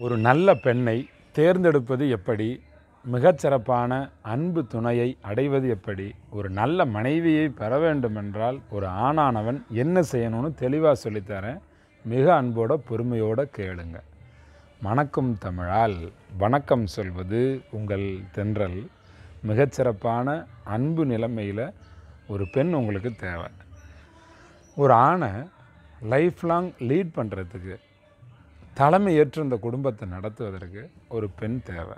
ஒரு நல்ல பெண்ணை தேர்ந்தெடுப்பது எப்படி? மிகச்சிறப்பான அன்பு துணையை அடைவது எப்படி? ஒரு நல்ல மனைவியை பெற வேண்டுமென்றால் ஒரு ஆணானவன் என்ன செய்யணும்னு தெளிவாக சொல்லித்தரேன். மிக அன்போட பொறுமையோடு கேளுங்க. மணக்கும் தமிழால் வணக்கம் சொல்வது உங்கள் தென்றல். மிகச்சிறப்பான அன்பு நிலைமையில் ஒரு பெண் உங்களுக்கு தேவை. ஒரு ஆணை லைஃப் லாங் லீட் பண்ணுறதுக்கு தலைமை ஏற்று இந்த குடும்பத்தை நடத்துவதற்கு ஒரு பெண் தேவை.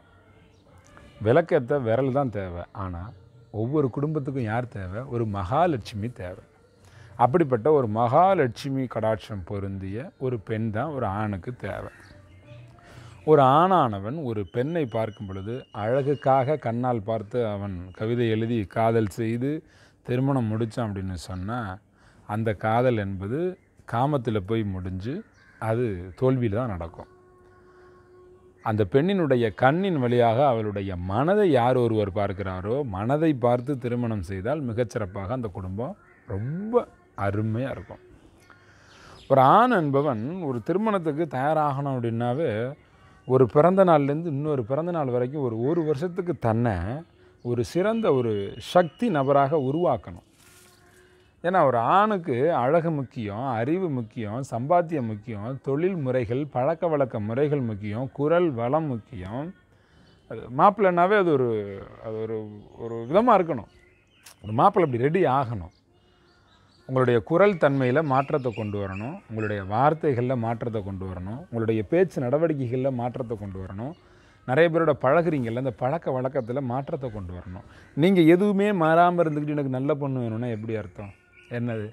விளக்கேற்ற விரல் தான் தேவை. ஆனால் ஒவ்வொரு குடும்பத்துக்கும் யார் தேவை? ஒரு மகாலட்சுமி தேவை. அப்படிப்பட்ட ஒரு மகாலட்சுமி கடாட்சம் பொருந்திய ஒரு பெண் தான் ஒரு ஆணுக்கு தேவை. ஒரு ஆணானவன் ஒரு பெண்ணை பார்க்கும் பொழுது அழகுக்காக கண்ணால் பார்த்து அவன் கவிதை எழுதி காதல் செய்து திருமணம் முடித்தான் அப்படின்னு சொன்னால் அந்த காதல் என்பது காமத்தில் போய் முடிஞ்சு அது தோல்வியில் தான் நடக்கும். அந்த பெண்ணினுடைய கண்ணின் வழியாக அவளுடைய மனதை யார் ஒருவர் பார்க்கிறாரோ மனதை பார்த்து திருமணம் செய்தால் மிகச்சிறப்பாக அந்த குடும்பம் ரொம்ப அருமையாக இருக்கும். ஒரு ஆண் என்பவன் ஒரு திருமணத்துக்கு தயாராகணும் அப்படின்னாவே ஒரு பிறந்த நாள்லேருந்து இன்னொரு பிறந்த நாள் வரைக்கும் ஒரு ஒரு வருஷத்துக்கு தன்னை ஒரு சிறந்த ஒரு சக்தி நபராக உருவாக்கணும். ஏன்னா ஒரு ஆணுக்கு அழகு முக்கியம் அறிவு முக்கியம் சம்பாத்தியம் முக்கியம் தொழில் முறைகள் பழக்க வழக்க முறைகள் முக்கியம் குரல் வளம் முக்கியம். அது மாப்பிள்ளைனாவே அது ஒரு அது ஒரு ஒரு விதமாக இருக்கணும். ஒரு மாப்பிள்ளை அப்படி ரெடி ஆகணும். உங்களுடைய குரல் தன்மையில் மாற்றத்தை கொண்டு வரணும். உங்களுடைய வார்த்தைகளில் மாற்றத்தை கொண்டு வரணும். உங்களுடைய பேச்சு நடவடிக்கைகளில் மாற்றத்தை கொண்டு வரணும். நிறைய பேரோட பழகுறீங்கல்ல அந்த பழக்க வழக்கத்தில் மாற்றத்தை கொண்டு வரணும். நீங்கள் எதுவுமே மாறாமல் இருந்துக்கிட்டு எனக்கு நல்ல பொண்ணு வேணும்னா எப்படி அர்த்தம்? என்னது?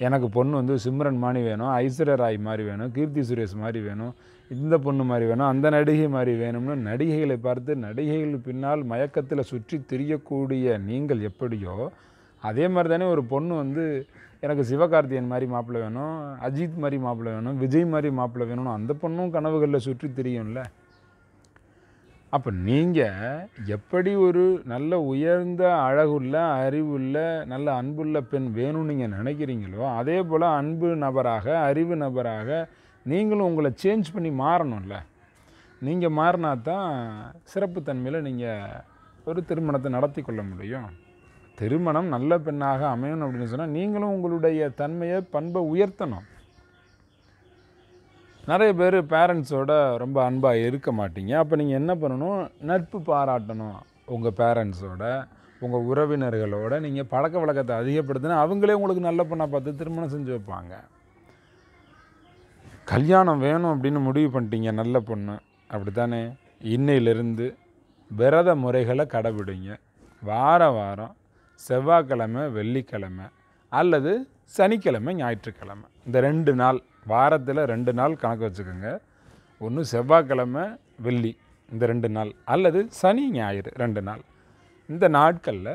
எனக்கு பொண்ணு வந்து சிம்ரன் மாதிரி வேணும் ஐஸ்வர்யா ராய் மாதிரி வேணும் கீர்த்தி சுரேஷ் மாதிரி வேணும் இந்த பொண்ணு மாதிரி வேணும் அந்த நடிகை மாதிரி வேணும்னு நடிகைகளை பார்த்து நடிகைகள் பின்னால் மயக்கத்தில் சுற்றி திரியக்கூடிய நீங்கள் எப்படியோ அதே மாதிரி தானே ஒரு பொண்ணு வந்து எனக்கு சிவகார்த்தியன் மாதிரி மாப்பிள்ளை வேணும் அஜித் மாதிரி மாப்பிள்ளை வேணும் விஜய் மாதிரி மாப்பிள்ளை வேணும்னு அந்த பொண்ணும் கனவுகளில் சுற்றி திரியும்ல? அப்போ நீங்கள் எப்படி ஒரு நல்ல உயர்ந்த அழகுள்ள அறிவுள்ள நல்ல அன்புள்ள பெண் வேணும்னு நீங்கள் நினைக்கிறீங்களோ அதே போல் அன்பு நபராக அறிவு நபராக நீங்களும் உங்களை சேஞ்ச் பண்ணி மாறணும்ல. நீங்கள் மாறினா தான் சிறப்புத்தன்மையில் நீங்கள் ஒரு திருமணத்தை நடத்தி கொள்ள முடியும். திருமணம் நல்ல பெண்ணாக அமையணும் அப்படின்னு சொன்னால் நீங்களும் உங்களுடைய தன்மையை பண்பை உயர்த்தணும். நிறைய பேர் பேரண்ட்ஸோட ரொம்ப அன்பாக இருக்க மாட்டீங்க. அப்போ நீங்கள் என்ன பண்ணணும்? நட்பு பாராட்டணும் உங்கள் பேரண்ட்ஸோட உங்கள் உறவினர்களோட. நீங்கள் பழக்க வழக்கத்தை அதிகப்படுத்தினா அவங்களே உங்களுக்கு நல்ல பொண்ணாக பார்த்து திருமணம் செஞ்சு வைப்பாங்க. கல்யாணம் வேணும் அப்படின்னு முடிவு பண்ணிட்டீங்க நல்ல பொண்ணு. அப்படி தானே இன்னையிலிருந்து விரத முறைகளை கடைபிடிங்க. வார வாரம் செவ்வாய்க்கிழமை வெள்ளிக்கிழமை அல்லது சனிக்கிழமை ஞாயிற்றுக்கிழமை. இந்த ரெண்டு நாள் வாரத்தில் ரெண்டு நாள் கணக்கு வச்சுக்கோங்க. ஒன்று செவ்வாய்க்கிழமை வெள்ளி இந்த ரெண்டு நாள். அல்லது சனி ஞாயிறு ரெண்டு நாள். இந்த நாட்களில்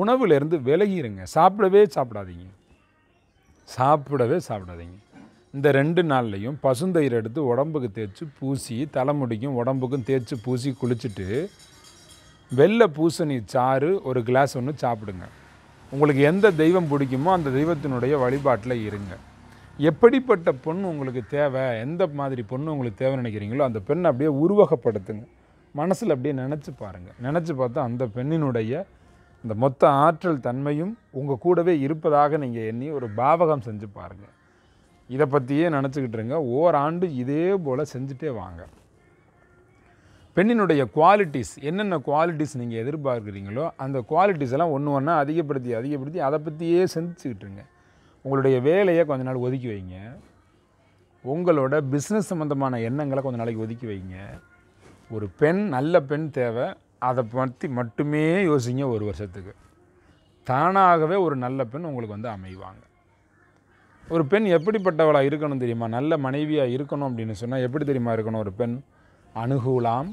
உணவுலேருந்து விலகிருங்க. சாப்பிடவே சாப்பிடாதீங்க. சாப்பிடவே சாப்பிடாதீங்க. இந்த ரெண்டு நாள்லையும் பசுந்தயிர் எடுத்து உடம்புக்கு தேய்ச்சி பூசி தலைமுடிக்கும் உடம்புக்கும் தேய்ச்சி பூசி குளிச்சுட்டு வெள்ளை பூசணி சாறு ஒரு கிளாஸ் ஒன்று சாப்பிடுங்க. உங்களுக்கு எந்த தெய்வம் பிடிக்குமோ அந்த தெய்வத்தினுடைய வழிபாட்டில் இருங்க. எப்படிப்பட்ட பொண்ணு உங்களுக்கு தேவை எந்த மாதிரி பொண்ணு உங்களுக்கு தேவைன்னு நினைக்கிறீங்களோ அந்த பெண்ணை அப்படியே உருவகப்படுத்துங்க. மனசில் அப்படியே நினச்சி பாருங்கள் நினச்சி பார்த்தா அந்த பெண்ணினுடைய இந்த மொத்த ஆற்றல் தன்மையும் உங்கள் கூடவே இருப்பதாக நீங்கள் எண்ணி ஒரு பாவகம் செஞ்சு பாருங்கள் இதை பற்றியே நினச்சிக்கிட்டு இருங்க. ஓராண்டு இதே போல் செஞ்சுட்டே வாங்க. பெண்ணினுடைய குவாலிட்டிஸ் என்னென்ன குவாலிட்டிஸ் நீங்கள் எதிர்பார்க்குறீங்களோ அந்த குவாலிட்டிஸ் எல்லாம் ஒன்று ஒன்றா அதிகப்படுத்தி அதிகப்படுத்தி அதை பற்றியே செஞ்சுக்கிட்டு இருங்க உங்களுடைய வேலையை கொஞ்ச நாள் ஒதுக்கி வைங்க. உங்களோட பிஸ்னஸ் சம்மந்தமான எண்ணங்களை கொஞ்ச நாளைக்கு ஒதுக்கி வைங்க. ஒரு பெண் நல்ல பெண் தேவை. அதை பற்றி மட்டுமே யோசிங்க ஒரு வருஷத்துக்கு. தானாகவே ஒரு நல்ல பெண் உங்களுக்கு வந்து அமைவாங்க. ஒரு பெண் எப்படிப்பட்டவளாக இருக்கணும் தெரியுமா? நல்ல மனைவியாக இருக்கணும் அப்படின்னு சொன்னால் எப்படி தெரியுமா இருக்கணும் ஒரு பெண்? அணுகூலாம்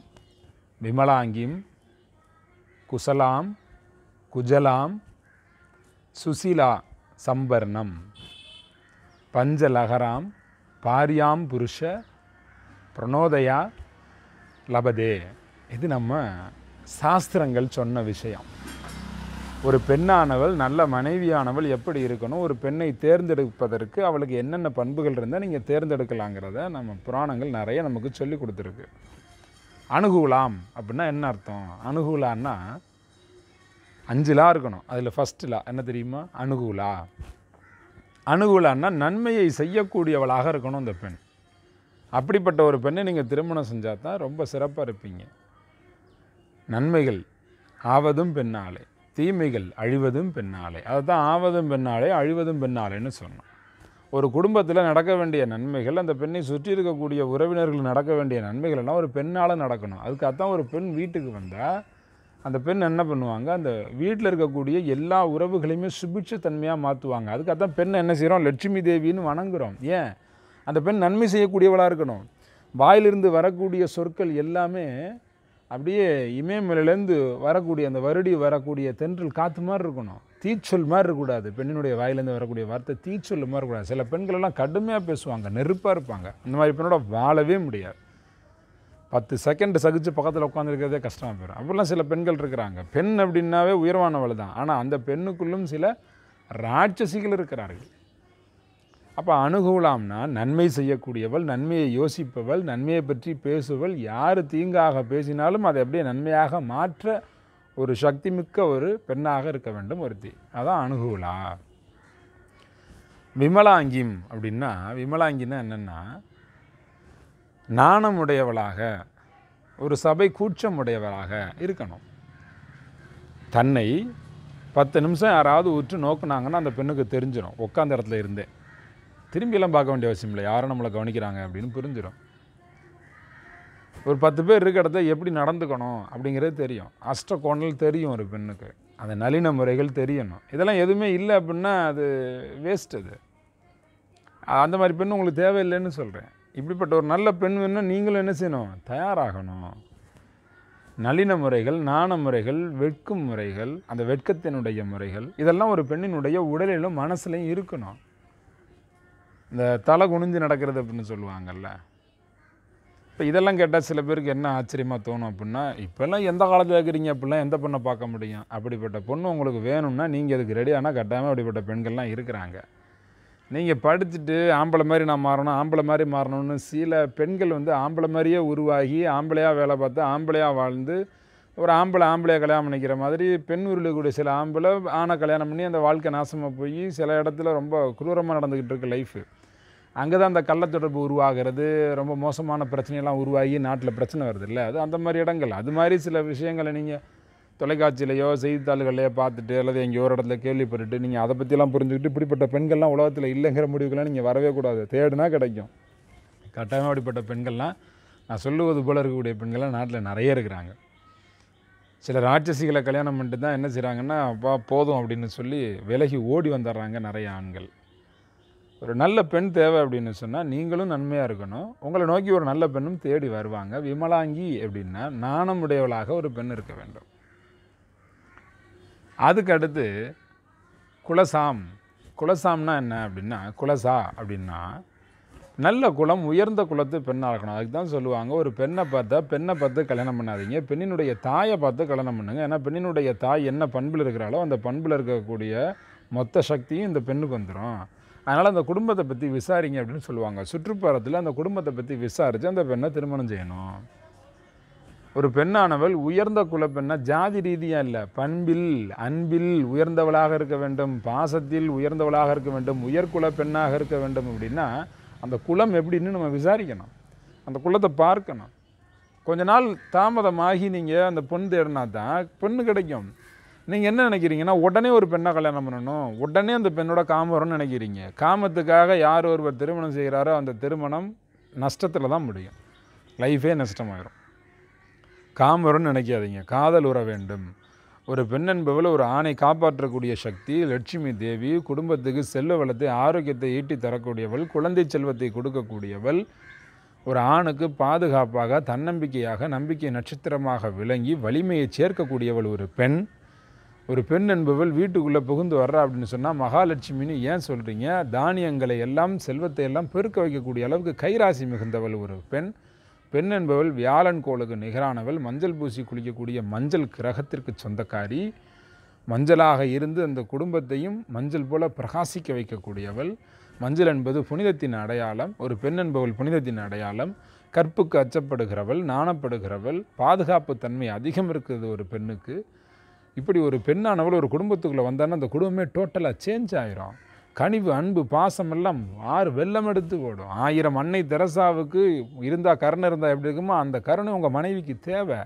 விமலாங்கிம் குசலாம் குஜலாம் சுசிலா சம்பர்ணம். பஞ்சலகராம் பாரியாம் புருஷ பிரணோதயா லபதே. இது நம்ம சாஸ்திரங்கள் சொன்ன விஷயம். ஒரு பெண்ணானவள் நல்ல மனைவியானவள் எப்படி இருக்கணும் ஒரு பெண்ணை தேர்ந்தெடுப்பதற்கு அவளுக்கு என்னென்ன பண்புகள் இருந்தால் நீங்கள் தேர்ந்தெடுக்கலாங்கிறத நம்ம புராணங்கள் நிறைய நமக்கு சொல்லி கொடுத்துருக்கு. அணுகுலாம் அப்படின்னா என்ன அர்த்தம்? அணுகுலான்னா அஞ்சு லா இருக்கணும். அதில் ஃபஸ்ட்டு லா. என்ன தெரியுமா? அணுகுலா. அணுகுலான்னா நன்மையை செய்யக்கூடியவளாக இருக்கணும் அந்த பெண். அப்படிப்பட்ட ஒரு பெண்ணை நீங்கள் திருமணம் செஞ்சால் தான் ரொம்ப சிறப்பாக இருப்பீங்க. நன்மைகள் ஆவதும் பெண்ணாலே. தீமைகள் அழிவதும் பெண்ணாலே. அதுதான் ஆவதும் பெண்ணாலே அழிவதும் பெண்ணாலேன்னு சொன்னோம். ஒரு குடும்பத்தில் நடக்க வேண்டிய நன்மைகள் அந்த பெண்ணை சுற்றி இருக்கக்கூடிய உறவினர்கள் நடக்க வேண்டிய நன்மைகள் எல்லாம் ஒரு பெண்ணால் நடக்கணும். அதுக்காக தான் ஒரு பெண் வீட்டுக்கு வந்தால் அந்த பெண் என்ன பண்ணுவாங்க? அந்த வீட்டில் இருக்கக்கூடிய எல்லா உறவுகளையுமே சுபிட்சத்தன்மையாக மாற்றுவாங்க அதுக்காகத்தான் பெண் என்ன செய்கிறோம் லட்சுமி தேவின்னு வணங்குறோம். ஏன்? அந்த பெண் நன்மை செய்யக்கூடியவளாக இருக்கணும். வாயிலிருந்து வரக்கூடிய சொற்கள் எல்லாமே அப்படியே இமயமலையிலேருந்து வரக்கூடிய அந்த வருடி வரக்கூடிய தென்றல் காற்று மாதிரி இருக்கணும். தீச்சொல் மாதிரி இருக்கக்கூடாது பெண்ணினுடைய வாயிலேருந்து வரக்கூடிய வார்த்தை தீச்சொல் மாதிரி இருக்கக்கூடாது சில பெண்கள் எல்லாம் கடுமையாக பேசுவாங்க நெருப்பாக இருப்பாங்க. இந்த மாதிரி பெண்ணோட வாழவே முடியாது. பத்து செகண்ட் சகிச்சு பக்கத்தில் உட்காந்துருக்கிறதே கஷ்டமாக போயிடும் அப்படிலாம் சில பெண்கள் இருக்கிறாங்க. பெண் அப்படின்னாவே உயர்வானவள் தான். ஆனால் அந்த பெண்ணுக்குள்ளும் சில ராட்சசிகள் இருக்கிறார்கள். அப்போ அணுகுலாம்னா நன்மை செய்யக்கூடியவள் நன்மையை யோசிப்பவள் நன்மையை பற்றி பேசுவள் யார் தீங்காக பேசினாலும் அதை அப்படியே நன்மையாக மாற்ற ஒரு சக்தி மிக்க ஒரு பெண்ணாக இருக்க வேண்டும் ஒருத்தி. அதான் அணுகுலா. விமலாங்கிம் அப்படின்னா விமலாங்கின்னா என்னென்னா நாணமுடையவளாக ஒரு சபை கூச்சமுடையவளாக இருக்கணும். தன்னை பத்து நிமிஷம் யாராவது உற்று நோக்குனாங்கன்னா அந்த பெண்ணுக்கு தெரிஞ்சிடும் உட்காந்த இடத்துல இருந்தே. திரும்பியெல்லாம் பார்க்க வேண்டிய அவசியம் இல்லை. யாரும் நம்மளை கவனிக்கிறாங்க அப்படின்னு புரிஞ்சிடும் ஒரு பத்து பேர் இருக்க இடத்த எப்படி நடந்துக்கணும் அப்படிங்கிறது தெரியும். அஷ்டகோணல் தெரியும் ஒரு பெண்ணுக்கு. அந்த நளின முறைகள் தெரியணும். இதெல்லாம் எதுவுமே இல்லை அப்படின்னா அது வேஸ்ட் அது. அந்த மாதிரி பெண் உங்களுக்கு தேவையில்லைன்னு சொல்கிறேன் இப்படிப்பட்ட ஒரு நல்ல பெண் வேணும்னா நீங்களும் என்ன செய்யணும்? தயாராகணும். நளின முறைகள் நாண முறைகள் வெட்கும் முறைகள் அந்த வெட்கத்தினுடைய முறைகள் இதெல்லாம் ஒரு பெண்ணினுடைய உடலிலும் மனசுலையும் இருக்கணும். இந்த தலை குனிஞ்சு நடக்கிறது அப்படின்னு சொல்லுவாங்கல்ல. இப்போ இதெல்லாம் கேட்டால் சில பேருக்கு என்ன ஆச்சரியமாக தோணும் அப்படின்னா இப்போல்லாம் எந்த காலத்தில் இருக்கிறீங்க? அப்படிலாம் எந்த பொண்ணை பார்க்க முடியும்? அப்படிப்பட்ட பொண்ணு உங்களுக்கு வேணும்னா நீங்கள் அதுக்கு ரெடி ஆனால் கட்டாயமாக அப்படிப்பட்ட பெண்கள்லாம் இருக்கிறாங்க. நீங்கள் படிச்சுட்டு ஆம்பளை மாதிரி நான் மாறணும் ஆம்பளை மாதிரி மாறணும்னு சில பெண்கள் வந்து ஆம்பளை மாதிரியே உருவாகி ஆம்பளையாக வேலை பார்த்து ஆம்பளையாக வாழ்ந்து ஒரு ஆம்பளை ஆம்பளையாக கல்யாணம் பண்ணிக்கிற மாதிரி பெண் உருளக்கூடிய சில ஆம்பளை ஆணை கல்யாணம் பண்ணி அந்த வாழ்க்கை நாசமாக போய் சில இடத்துல ரொம்ப குரூரமாக நடந்துக்கிட்டு இருக்கு லைஃபு அங்கே தான் அந்த கள்ளத்தொடர்பு உருவாகிறது. ரொம்ப மோசமான பிரச்சனையெல்லாம் உருவாகி நாட்டில் பிரச்சனை வருது இல்லை அது அந்த மாதிரி இடங்கள். அது மாதிரி சில விஷயங்களை நீங்கள் தொலைக்காட்சியிலையோ செய்தித்தாள்களையோ பார்த்துட்டு அல்லது எங்கேயோ ஒரு இடத்துல கேள்விப்பட்டுட்டு நீங்கள் அதை பற்றிலாம் புரிஞ்சுக்கிட்டு இப்படிப்பட்ட பெண்கள்லாம் உலகத்தில் இல்லைங்கிற முடிவுக்கெல்லாம் நீங்கள் வரவே கூடாது. தேடுனா கிடைக்கும். கட்டாயமாக அப்படிப்பட்ட பெண்கள்லாம் நான் சொல்லுவது போல் இருக்கக்கூடிய பெண்கள்லாம் நாட்டில் நிறைய இருக்கிறாங்க. சில ராட்சசிகளை கல்யாணம் பண்ணிட்டு தான் என்ன செய்கிறாங்கன்னா அப்பா போதும் அப்படின்னு சொல்லி விலகி ஓடி வந்துடுறாங்க நிறைய ஆண்கள். ஒரு நல்ல பெண் தேவை அப்படின்னு சொன்னால் நீங்களும் நன்மையாக இருக்கணும். உங்களை நோக்கி ஒரு நல்ல பெண்ணும் தேடி வருவாங்க. விமலாங்கி அப்படின்னா நாணமுடையவளாக ஒரு பெண் இருக்க வேண்டும். அதுக்கு அடுத்து குலசாம். குலசாம்னா என்ன அப்படின்னா குலசா அப்படின்னா நல்ல குலம் உயர்ந்த குலத்து பெண்ணாக இருக்கணும். அதுக்கு தான் சொல்லுவாங்க ஒரு பெண்ணை பார்த்தா பெண்ணை பார்த்து கல்யாணம் பண்ணாதீங்க. பெண்ணினுடைய தாயை பார்த்து கல்யாணம் பண்ணுங்கள் ஏன்னா பெண்ணினுடைய தாய் என்ன பண்பில் இருக்கிறாளோ அந்த பண்பில் இருக்கக்கூடிய மொத்த சக்தியும் இந்த பெண்ணுக்கு வந்துடும் அதனால் அந்த குடும்பத்தை பற்றி விசாரிங்க அப்படின்னு சொல்லுவாங்க. சுற்றுப்புறத்தில் அந்த குடும்பத்தை பற்றி விசாரித்து அந்த பெண்ணை திருமணம் செய்யணும். ஒரு பெண்ணானவள் உயர்ந்த குல ஜாதி ரீதியாக இல்லை. பண்பில் அன்பில் உயர்ந்தவளாக இருக்க வேண்டும். பாசத்தில் உயர்ந்தவளாக இருக்க வேண்டும். உயர்குல பெண்ணாக இருக்க வேண்டும் அப்படின்னா அந்த குலம் எப்படின்னு நம்ம விசாரிக்கணும். அந்த குலத்தை பார்க்கணும். கொஞ்ச நாள் தாமதமாகி நீங்கள் அந்த பொண்ணு தேடினா தான் பொண்ணு கிடைக்கும். நீங்கள் என்ன நினைக்கிறீங்கன்னா உடனே ஒரு பெண்ணை கல்யாணம் பண்ணணும். உடனே அந்த பெண்ணோட காமம் வரும்னு நினைக்கிறீங்க. காமத்துக்காக யார் ஒருவர் திருமணம் செய்கிறாரோ அந்த திருமணம் நஷ்டத்தில் தான் முடியும். லைஃபே நஷ்டமாயிரும். காம் வரும்னு நினைக்காதீங்க. காதல் உற வேண்டும். ஒரு பெண் என்பவள் ஒரு ஆணை காப்பாற்றக்கூடிய சக்தி லட்சுமி தேவி குடும்பத்துக்கு செல்வ வளத்தை ஆரோக்கியத்தை ஈட்டி தரக்கூடியவள் குழந்தை செல்வத்தை கொடுக்கக்கூடியவள் ஒரு ஆணுக்கு பாதுகாப்பாக தன்னம்பிக்கையாக நம்பிக்கை நட்சத்திரமாக விளங்கி வலிமையை சேர்க்கக்கூடியவள் ஒரு பெண் ஒரு பெண் என்பவள் வீட்டுக்குள்ளே புகுந்து வர்றா அப்படின்னு சொன்னால் மகாலட்சுமின்னு ஏன் சொல்கிறீங்க தானியங்களை எல்லாம் செல்வத்தை எல்லாம் பெருக்க வைக்கக்கூடிய அளவுக்கு கைராசி மிகுந்தவள் ஒரு பெண். பெண் என்பவள் வியாழன் கோளுக்கு நிகரானவள். மஞ்சள் பூசி குளிக்கக்கூடிய மஞ்சள் கிரகத்திற்கு சொந்தக்காரி. மஞ்சளாக இருந்து அந்த குடும்பத்தையும் மஞ்சள் போல பிரகாசிக்க வைக்கக்கூடியவள். மஞ்சள் என்பது புனிதத்தின் அடையாளம். ஒரு பெண் என்பவள் புனிதத்தின் அடையாளம். கற்புக்கு அச்சப்படுகிறவள் நாணப்படுகிறவள். பாதுகாப்பு தன்மை அதிகம் இருக்கிறது ஒரு பெண்ணுக்கு. இப்படி ஒரு பெண்ணானவள் ஒரு குடும்பத்துக்குள்ளே வந்தான்னா அந்த குடும்பமே டோட்டலாக சேஞ்ச் ஆயிரும். கனிவு அன்பு பாசம் எல்லாம் ஆறு வெள்ளம் எடுத்து ஓடும். ஆயிரம் அன்னை தெரசாவுக்கு இருந்தால் கருணை இருந்தால் எப்படி இருக்குமோ அந்த கருணை உங்கள் மனைவிக்கு தேவை.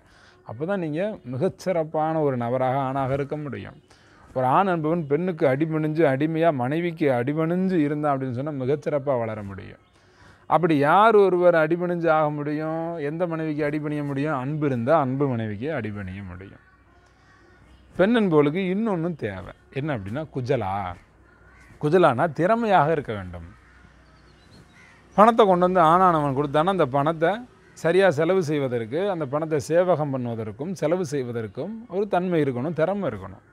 அப்போ தான் நீங்கள் மிகச்சிறப்பான ஒரு நபராக ஆணாக இருக்க முடியும். ஒரு ஆண் என்பவன் பெண்ணுக்கு அடிபணிஞ்சு அடிமையாக மனைவிக்கு அடிபணிஞ்சு இருந்தான் அப்படின்னு சொன்னால் மிகச்சிறப்பாக வளர முடியும். அப்படி யார் ஒருவர் அடிபணிஞ்சு ஆக முடியும்? எந்த மனைவிக்கு அடிபணிய முடியும்? அன்பு இருந்தால் அன்பு மனைவிக்கு அடிபணிய முடியும். பெண் என்பவளுக்கு இன்னொன்றும் தேவை. என்ன அப்படின்னா குஜலா. குஜலானா திறமையாக இருக்க வேண்டும். பணத்தை கொண்டு வந்து ஆணானவன் கொடுத்தானா அந்த பணத்தை சரியாக செலவு செய்வதற்கு அந்த பணத்தை சேவகம் பண்ணுவதற்கும் செலவு செய்வதற்கும் ஒரு தன்மை இருக்கணும் திறமை இருக்கணும்.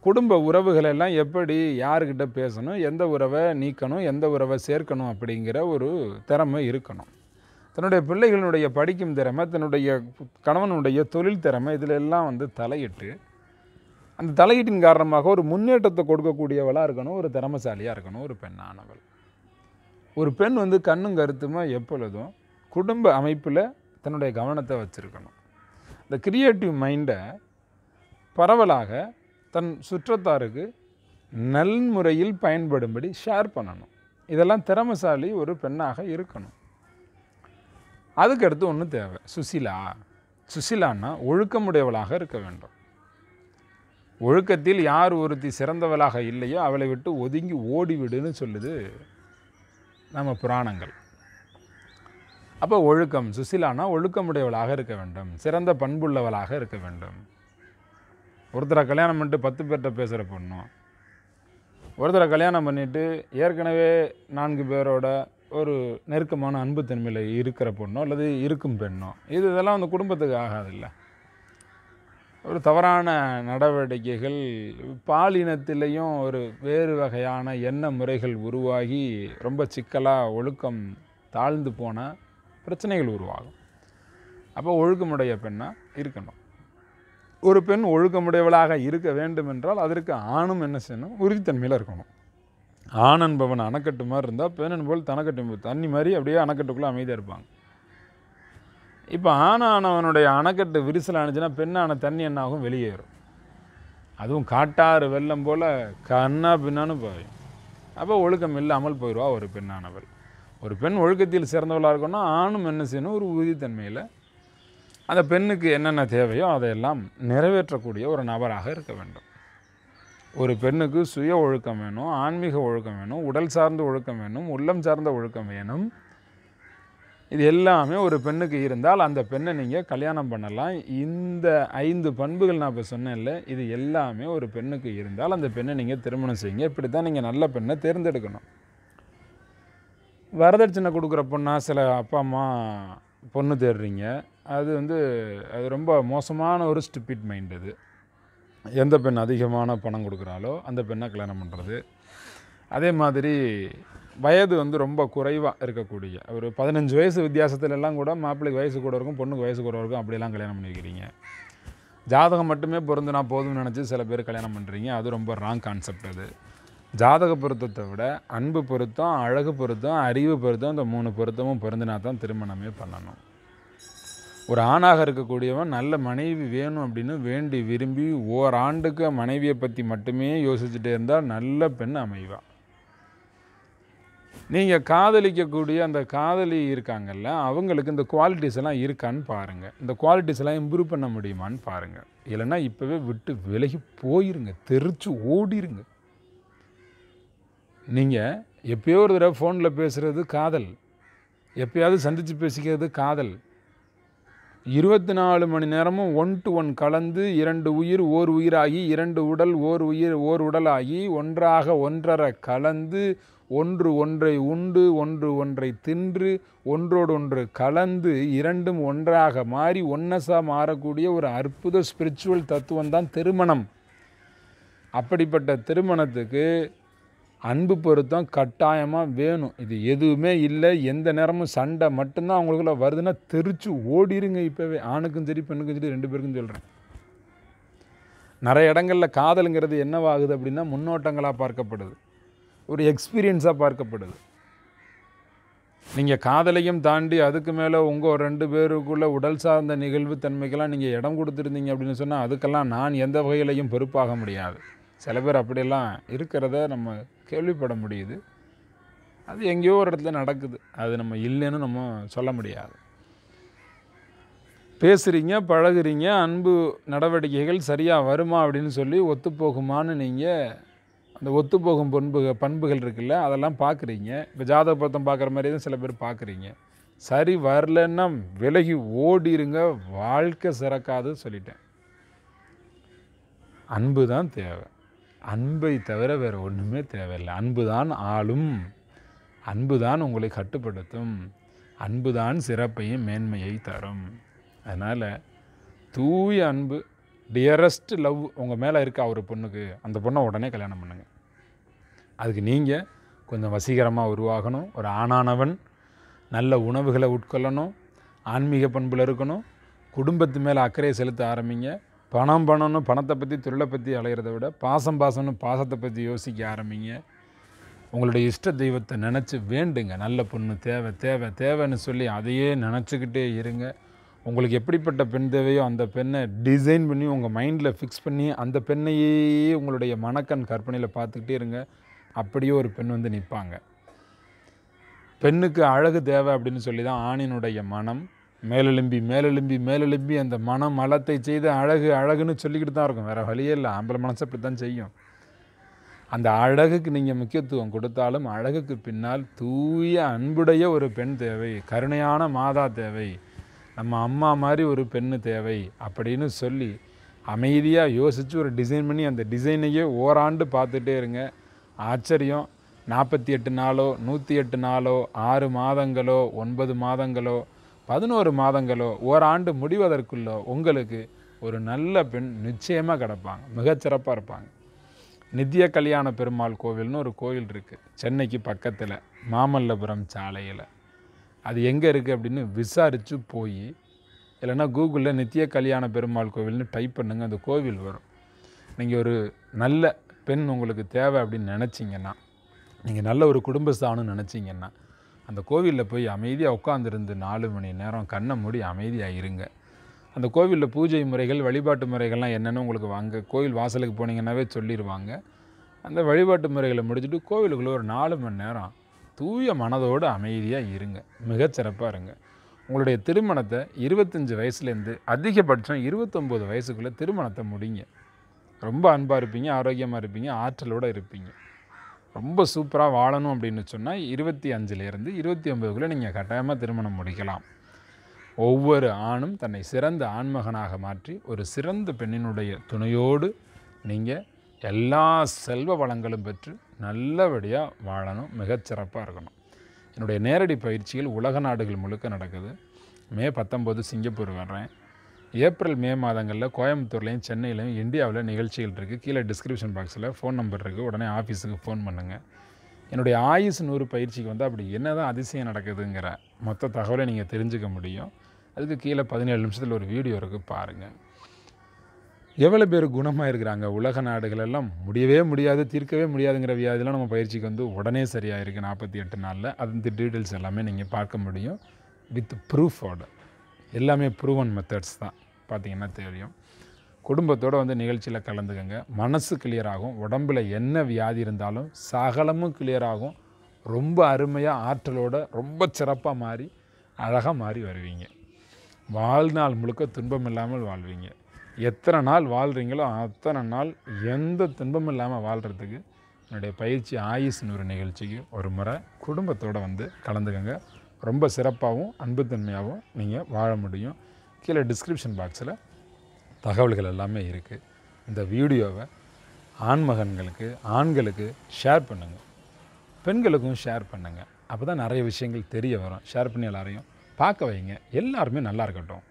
குடும்ப உறவுகளெல்லாம் எப்படி யாருக்கிட்ட பேசணும் எந்த உறவை நீக்கணும் எந்த உறவை சேர்க்கணும் அப்படிங்கிற ஒரு திறமை இருக்கணும். தன்னுடைய பிள்ளைகளினுடைய படிக்கும் திறமை தன்னுடைய கணவனுடைய தொழில் திறமை இதில் எல்லாம் வந்து தலையிட்டு அந்த தலையீட்டின் காரணமாக ஒரு முன்னேற்றத்தை கொடுக்கக்கூடியவளாக இருக்கணும் ஒரு திறமசாலியாக இருக்கணும் ஒரு பெண்ணானவள். ஒரு பெண் வந்து கண்ணும் கருத்துமா எப்பொழுதும் குடும்ப அமைப்பில் தன்னுடைய கவனத்தை வச்சுருக்கணும். இந்த கிரியேட்டிவ் மைண்டை பரவலாக தன் சுற்றத்தாருக்கு நல்முறையில் பயன்படும்படி ஷேர் பண்ணணும். இதெல்லாம் திறமசாலி ஒரு பெண்ணாக இருக்கணும். அதுக்கடுத்து ஒன்று தேவை. சுசிலா. சுசிலான்னா ஒழுக்கமுடையவளாக இருக்க வேண்டும். ஒழுக்கத்தில் யார் ஒருத்தி சிறந்தவளாக இல்லையோ அவளை விட்டு ஒதுங்கி ஓடிவிடுன்னு சொல்லுது நம்ம புராணங்கள். அப்போ ஒழுக்கம் சுசிலானா ஒழுக்கமுடையவளாக இருக்க வேண்டும் சிறந்த பண்புள்ளவளாக இருக்க வேண்டும். ஒருத்தரை கல்யாணம் பண்ணிட்டு பத்து பேர்கிட்ட பேசுகிற பொண்ணும் ஒருத்தரை கல்யாணம் பண்ணிவிட்டு ஏற்கனவே நான்கு பேரோட ஒரு நெருக்கமான அன்புத்தன்மையில் இருக்கிற பொண்ணோ அல்லது இருக்கும் பெண்ணோ. இது இதெல்லாம் அந்த குடும்பத்துக்கு ஆகாதில்ல ஒரு தவறான நடவடிக்கைகள் பாலினத்திலையும் ஒரு வேறு வகையான எண்ண முறைகள் உருவாகி ரொம்ப சிக்கலாக ஒழுக்கம் தாழ்ந்து போன பிரச்சனைகள் உருவாகும். அப்போ ஒழுக்கமுடைய பெண்ணாக இருக்கணும். ஒரு பெண் ஒழுக்கமுடையவளாக இருக்க வேண்டும் என்றால் அதற்கு ஆணும் என்ன செய்யணும்? உறுதித்தன்மையில் இருக்கணும். ஆண் என்பவன் அணைக்கட்டு மாதிரி இருந்தால் பெண் என்பவள் தனக்கட்டு தண்ணி மாதிரி அப்படியே அணைக்கட்டுக்குள்ளே அமைதியாக இருப்பாங்க. இப்போ ஆணானவனுடைய அணைக்கட்டு விரிசல் ஆனிச்சுன்னா பெண்ணான தண்ணி என்னாகும்? வெளியேறும். அதுவும் காட்டாறு வெள்ளம் போல் கண்ணா பின்னான்னு பாயும் அப்போ ஒழுக்கம் இல்லாமல் போயிடுவா ஒரு பெண்ணானவள். ஒரு பெண் ஒழுக்கத்தில் சிறந்தவளாக இருக்கணும்னா ஆணும் என்ன செய்யணும்? ஒரு உறுதித்தன்மையில். அந்த பெண்ணுக்கு என்னென்ன தேவையோ அதையெல்லாம் நிறைவேற்றக்கூடிய ஒரு நபராக இருக்க வேண்டும். ஒரு பெண்ணுக்கு சுய ஒழுக்கம் வேணும் ஆன்மீக ஒழுக்கம் வேணும் உடல் சார்ந்த ஒழுக்கம் வேணும் உள்ளம் சார்ந்த ஒழுக்கம் வேணும். இது எல்லாமே ஒரு பெண்ணுக்கு இருந்தால் அந்த பெண்ணை நீங்கள் கல்யாணம் பண்ணலாம். இந்த ஐந்து பண்புகள் நான் இப்போ சொன்னேன்ல இது எல்லாமே ஒரு பெண்ணுக்கு இருந்தால் அந்த பெண்ணை நீங்கள் திருமணம் செய்யுங்க. இப்படி தான் நீங்கள் நல்ல பெண்ணை தேர்ந்தெடுக்கணும். வரதட்சணை கொடுக்குற பொண்ணா சில அப்பா அம்மா பொண்ணு தேடுறீங்க. அது வந்து அது ரொம்ப மோசமான ஒரு ஸ்டிப்பிட் மைண்ட் அது. எந்த பெண் அதிகமான பணம் கொடுக்குறாலோ அந்த பெண்ணை கல்யாணம் பண்ணுறது அதே மாதிரி வயது வந்து ரொம்ப குறைவாக இருக்கக்கூடிய ஒரு பதினஞ்சு வயசு வித்தியாசத்துலலாம் கூட மாப்பிள்ளைக்கு வயசு கூட இருக்கும் பொண்ணுக்கு வயசு கூட இருக்கும் அப்படிலாம் கல்யாணம் பண்ணி வைக்கிறீங்க ஜாதகம் மட்டுமே பொருந்துனா போதும்னு நினச்சி சில பேர் கல்யாணம் பண்ணுறீங்க அது ரொம்ப ராங் கான்செப்ட் அது. ஜாதக பொருத்தத்தை விட அன்பு பொருத்தம் அழகு பொருத்தம் அறிவு பொருத்தம் இந்த மூணு பொருத்தமும் பொருந்தினா தான் திருமணமே பண்ணணும். ஒரு ஆணாக இருக்கக்கூடியவன் நல்ல மனைவி வேணும் அப்படின்னு வேண்டி விரும்பி ஓராண்டுக்கு மனைவியை பற்றி மட்டுமே யோசிச்சுட்டே இருந்தால் நல்ல பெண் அமைவான் நீங்கள் காதலிக்கக்கூடிய அந்த காதலி இருக்காங்கல்ல அவங்களுக்கு இந்த குவாலிட்டிஸ் எல்லாம் இருக்கான்னு பாருங்கள் இந்த குவாலிட்டிஸ் எல்லாம் இம்ப்ரூவ் பண்ண முடியுமான்னு பாருங்கள் இல்லைன்னா இப்போவே விட்டு விலகி போயிருங்க தெரிச்சு ஓடிருங்க. நீங்கள் எப்பயோ ஒரு தடவை ஃபோனில் பேசுகிறது காதல். எப்பயாவது சந்தித்து பேசிக்கிறது காதல். இருபத்தி நாலு மணி நேரமும் ஒன் டு ஒன் கலந்து இரண்டு உயிர் ஓர் உயிராகி இரண்டு உடல் ஓர் உயிர் ஓர் உடலாகி ஒன்றாக ஒன்றரை கலந்து ஒன்று ஒன்றை உண்டு ஒன்று ஒன்றை தின்று ஒன்றோடொன்று கலந்து இரண்டும் ஒன்றாக மாறி ஒன்னஸாக மாறக்கூடிய ஒரு அற்புத ஸ்பிரிச்சுவல் தத்துவம் தான் திருமணம். அப்படிப்பட்ட திருமணத்துக்கு அன்பு பொருத்தம் கட்டாயமாக வேணும். இது எதுவுமே இல்லை. எந்த நேரமும் சண்டை மட்டும்தான் அவங்களுக்குள்ள வருதுன்னா தெரிச்சு ஓடிருங்க இப்போவே. ஆணுக்கும் சரி பெண்ணுக்கும் சரி ரெண்டு பேருக்கும் சொல்கிறேன் நிறைய இடங்களில் காதலுங்கிறது என்னவாகுது அப்படின்னா முன்னோட்டங்களாக பார்க்கப்படுது. ஒரு எக்ஸ்பீரியன்ஸாக பார்க்கப்படுது. நீங்கள் காதலையும் தாண்டி அதுக்கு மேலே உங்கள் ரெண்டு பேருக்குள்ளே உடல் சார்ந்த நிகழ்வு தன்மைக்கெல்லாம் நீங்கள் இடம் கொடுத்துருந்தீங்க அப்படின்னு சொன்னால் அதுக்கெல்லாம் நான் எந்த வகையிலையும் பொறுப்பாக முடியாது. சில பேர் அப்படியெல்லாம் இருக்கிறத நம்ம கேள்விப்பட முடியுது. அது எங்கேயோ ஒரு இடத்துல நடக்குது. அது நம்ம இல்லைன்னு நம்ம சொல்ல முடியாது. பேசுகிறீங்க பழகுறீங்க அன்பு நடவடிக்கைகள் சரியாக வருமா அப்படின்னு சொல்லி ஒத்துப்போகுமான்னு நீங்கள் அந்த ஒத்துப்போகும் பண்புகள் பண்புகள் இருக்குல்ல அதெல்லாம் பார்க்குறீங்க. இப்போ ஜாதக பொருத்தம் பார்க்குற மாதிரி தான் சில பேர் பார்க்குறீங்க. சரி வரலன்னா விலகி ஓடிருங்க வாழ்க்கை சிறக்காது சொல்லிட்டேன். அன்பு தான் தேவை. அன்பை தவிர வேறு ஒன்றுமே தேவையில்லை. அன்பு தான் ஆளும். அன்பு தான் உங்களை கட்டுப்படுத்தும். அன்பு தான் சிறப்பையும் மேன்மையை தரும். அதனால் தூய அன்பு டியரஸ்ட் லவ் உங்கள் மேலே இருக்கா ஒரு பொண்ணுக்கு அந்த பொண்ணை உடனே கல்யாணம் பண்ணுங்கள் அதுக்கு நீங்கள் கொஞ்சம் வசீகரமாக உருவாகணும். ஒரு ஆணானவன் நல்ல உணவுகளை உட்கொள்ளணும் ஆன்மீக பண்பில் இருக்கணும் குடும்பத்து மேலே அக்கறையை செலுத்த ஆரம்பிங்க. பணம் பணம்னு பணத்தை பற்றி தொழிலை பற்றி அலையிறத விட பாசம் பாசம்னு பாசத்தை பற்றி யோசிக்க ஆரம்பிங்க. உங்களுடைய இஷ்ட தெய்வத்தை நினச்சி வேண்டுங்க. நல்ல பொண்ணு தேவை தேவை தேவைன்னு சொல்லி அதையே நினச்சிக்கிட்டே இருங்க. உங்களுக்கு எப்படிப்பட்ட பெண் தேவையோ அந்த பெண்ணை டிசைன் பண்ணி உங்கள் மைண்டில் ஃபிக்ஸ் பண்ணி அந்த பெண்ணையே உங்களுடைய மனக்கண் கற்பனையில் பார்த்துக்கிட்டே இருங்க. அப்படியே ஒரு பெண் வந்து நிற்பாங்க. பெண்ணுக்கு அழகு தேவை அப்படின்னு சொல்லி தான் ஆணினுடைய மனம். மேலெலும்பி மேலெலும்பி மேலெலும்பி அந்த மனம் மலத்தை செய்து அழகு அழகுன்னு சொல்லிக்கிட்டு தான் இருக்கும். வேறு வழியே இல்லை. ஆம்பளை மனசு அப்படி தான் செய்யும். அந்த அழகுக்கு நீங்கள் முக்கியத்துவம் கொடுத்தாலும் அழகுக்கு பின்னால் தூய அன்புடைய ஒரு பெண் தேவை. கருணையான மாதா தேவை. நம்ம அம்மா மாதிரி ஒரு பெண்ணு தேவை அப்படின்னு சொல்லி அமைதியாக யோசித்து ஒரு டிசைன் பண்ணி அந்த டிசைனையே ஓராண்டு பார்த்துட்டே இருங்க. ஆச்சரியம். நாற்பத்தி எட்டு நாளோ நூற்றி எட்டு நாளோ ஆறு மாதங்களோ ஒன்பது மாதங்களோ பதினோரு மாதங்களோ ஓராண்டு முடிவதற்குள்ளோ உங்களுக்கு ஒரு நல்ல பெண் நிச்சயமாக கிடப்பாங்க. மிகச்சிறப்பாக இருப்பாங்க. நித்திய கல்யாண பெருமாள் கோவில்னு ஒரு கோவில் இருக்குது சென்னைக்கு பக்கத்தில் மாமல்லபுரம் சாலையில். அது எங்கே இருக்குது அப்படின்னு விசாரித்து போய் இல்லைன்னா கூகுளில் நித்திய கல்யாண பெருமாள் கோவில்னு டைப் பண்ணுங்கள் அந்த கோவில் வரும். நீங்கள் ஒரு நல்ல பெண் உங்களுக்கு தேவை அப்படின்னு நினச்சிங்கன்னா நீங்கள் நல்ல ஒரு குடும்பஸ்தானம் நினச்சிங்கன்னா அந்த கோவிலில் போய் அமைதியாக உட்காந்துருந்து நாலு மணி நேரம் கண்ணை மூடி அமைதியாக இருங்க. அந்த கோவிலில் பூஜை முறைகள் வழிபாட்டு முறைகள்லாம் என்னென்னு உங்களுக்கு வாங்க கோவில் வாசலுக்கு போனீங்கன்னாவே சொல்லிடுவாங்க அந்த வழிபாட்டு முறைகளை முடிச்சுட்டு கோவிலுக்குள்ளே ஒரு நாலு மணி நேரம் தூய மனதோடு அமைதியாக இருங்க. மிகச்சிறப்பாக இருங்க. உங்களுடைய திருமணத்தை இருபத்தஞ்சி வயசுலேருந்து அதிகபட்சம் இருபத்தொம்போது வயசுக்குள்ளே திருமணத்தை முடிங்க. ரொம்ப அன்பாக இருப்பீங்க ஆரோக்கியமாக இருப்பீங்க ஆற்றலோடு இருப்பீங்க. ரொம்ப சூப்பராக வாழணும் அப்படின்னு சொன்னால் இருபத்தி அஞ்சுலேருந்து இருபத்தி ஒம்பதுக்குள்ளே நீங்கள் கட்டாயமாக திருமணம் முடிக்கலாம். ஒவ்வொரு ஆணும் தன்னை சிறந்த ஆண்மகனாக மாற்றி ஒரு சிறந்த பெண்ணினுடைய துணையோடு நீங்கள் எல்லா செல்வ வளங்களும் பெற்று நல்லபடியாக வாழணும் மிகச்சிறப்பாக இருக்கணும். என்னுடைய நேரடி பயிற்சிகள் உலக நாடுகள் முழுக்க நடக்குது. மே பத்தொம்போது சிங்கப்பூர் வர்றேன். ஏப்ரல் மே மாதங்களில் கோயம்புத்தூர்லேயும் சென்னையிலையும் இந்தியாவில் நிகழ்ச்சிகள் இருக்குது கீழே டிஸ்கிரிப்ஷன் பாக்ஸில் ஃபோன் நம்பர் இருக்குது உடனே ஆஃபீஸுக்கு ஃபோன் பண்ணுங்கள் என்னுடைய ஆயுஸ் நூறு பயிற்சிக்கு வந்து அப்படி என்ன தான் அதிசயம் நடக்குதுங்கிற மொத்த தகவலை நீங்கள் தெரிஞ்சுக்க முடியும். அதுக்கு கீழே பதினேழு நிமிஷத்தில் ஒரு வீடியோ இருக்குது பாருங்கள் எவ்வளோ பேர் குணமாக இருக்கிறாங்க? உலக நாடுகளெல்லாம் முடியவே முடியாது தீர்க்கவே முடியாதுங்கிற வியாதிலாம் நம்ம பயிற்சிக்கு வந்து உடனே சரியாக இருக்குது நாற்பத்தி எட்டு நாளில். அந்த டீட்டெயில்ஸ் எல்லாமே நீங்கள் பார்க்க முடியும். வித் ப்ரூஃபோட எல்லாமே ப்ரூவன் மெத்தட்ஸ் தான். பார்த்தீங்கன்னா தெரியும். குடும்பத்தோடு வந்து நிகழ்ச்சியில் கலந்துக்கங்க. மனசு கிளியர் ஆகும். உடம்பில் என்ன வியாதி இருந்தாலும் சகலமும் கிளியர் ஆகும். ரொம்ப அருமையாக ஆற்றலோட ரொம்ப சிறப்பாக மாறி அழகாக மாறி வருவீங்க. வாழ்நாள் முழுக்க துன்பம் இல்லாமல் வாழ்வீங்க. எத்தனை நாள் வாழ்கிறீங்களோ அத்தனை நாள் எந்த துன்பமும் இல்லாமல் வாழ்கிறதுக்கு என்னுடைய பயிற்சி ஆயுஸ் நூறு நிகழ்ச்சிக்கு ஒரு முறை குடும்பத்தோடு வந்து கலந்துக்கங்க. ரொம்ப சிறப்பாகவும் அன்புத்தன்மையாகவும் நீங்கள் வாழ முடியும். கீழே டிஸ்கிரிப்ஷன் பாக்ஸில் தகவல்கள் எல்லாமே இருக்குது இந்த வீடியோவை ஆண்மகன்களுக்கு ஆண்களுக்கு ஷேர் பண்ணுங்கள் பெண்களுக்கும் ஷேர் பண்ணுங்கள் அப்போ தான் நிறைய விஷயங்கள் தெரிய வரும். ஷேர் பண்ணி எல்லாரையும் பார்க்க வைங்க. எல்லாருமே நல்லா இருக்கட்டும்.